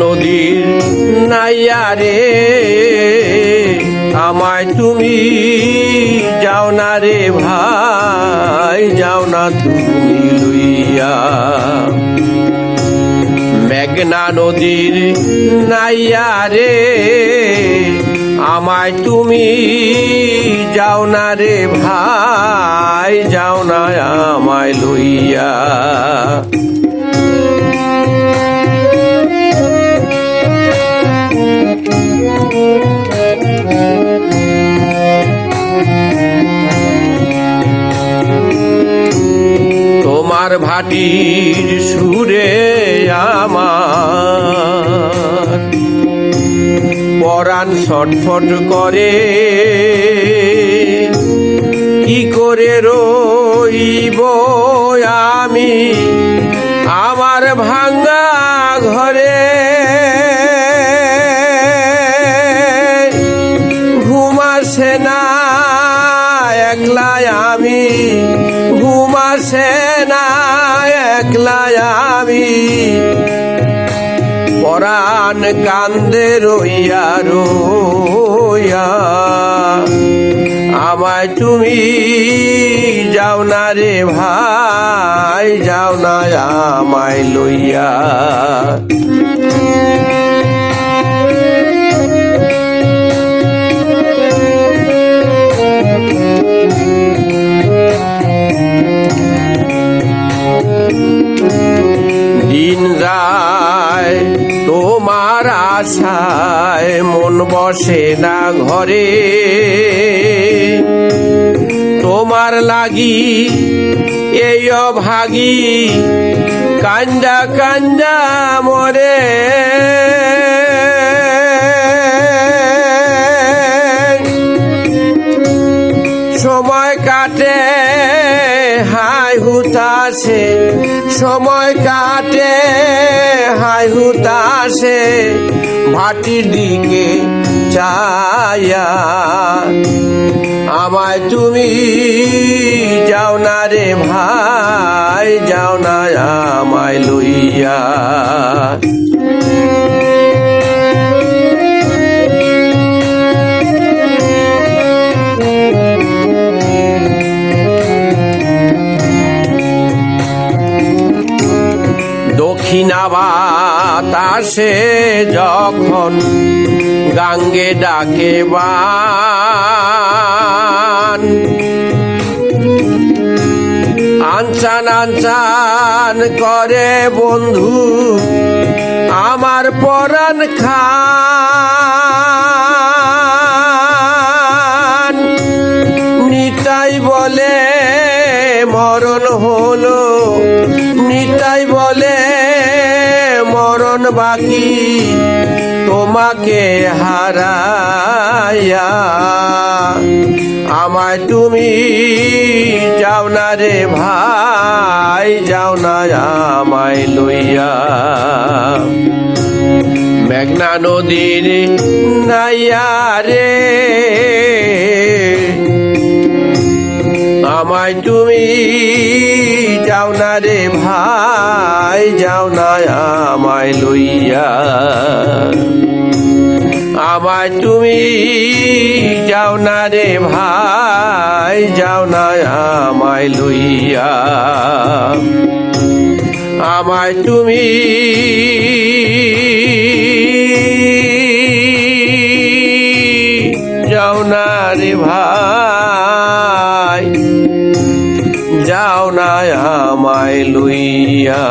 নদীর নাইয়া রে। আমায় তুমি যাও না রে ভাই, যাও না তুমি লইয়া। মেঘনা নদীর নাইয়া রে, আমায় তুমি যাও না রে ভাই, যাও না আমায় লইয়া। তোমার ভাটির সুরে আমার। পরাণ ছটফট করে কি করে রইব আমি? আমার ভাঙ্গা ঘরে না একলাই আমি। পরাণ কান্দে রইয়া রইয়া। আমায় তুমি যাও না রে ভাই, যাও না আমায় লইয়া। যায় তোমার আশায় মন বসে না ঘরে। তোমার লাগি এই অভাগি কাঞ্জা কান্দা মরে। হাই হুতাসে সময় কাটে, হাই হুতাসে ভাটির দিকে চায়া। আমায় তুমি যাও না রে ভাই, যাও না আমায় লইয়া। দক্ষিণা বাতাসে যখন গাঙ্গে ডাকে বান। আনচান আনচান করে বন্ধু, আমার পরাণ খান। নিতাই বলে মরণ হলো, নিতাই বলে বাকি তোমাকে হারাইয়া। আমায় তুমি যাও না রে ভাই, যাও না আমায় লইয়া। মেঘনা নদীর নাইয়া রে, আমায় তুমি যাও না রে ভাই, যাও না আমায় লইয়া। আমায় তুমি যাও না রে ভাই, যাও না আমায় লইয়া। আমায় তুমি যাও না আমায় লইয়া।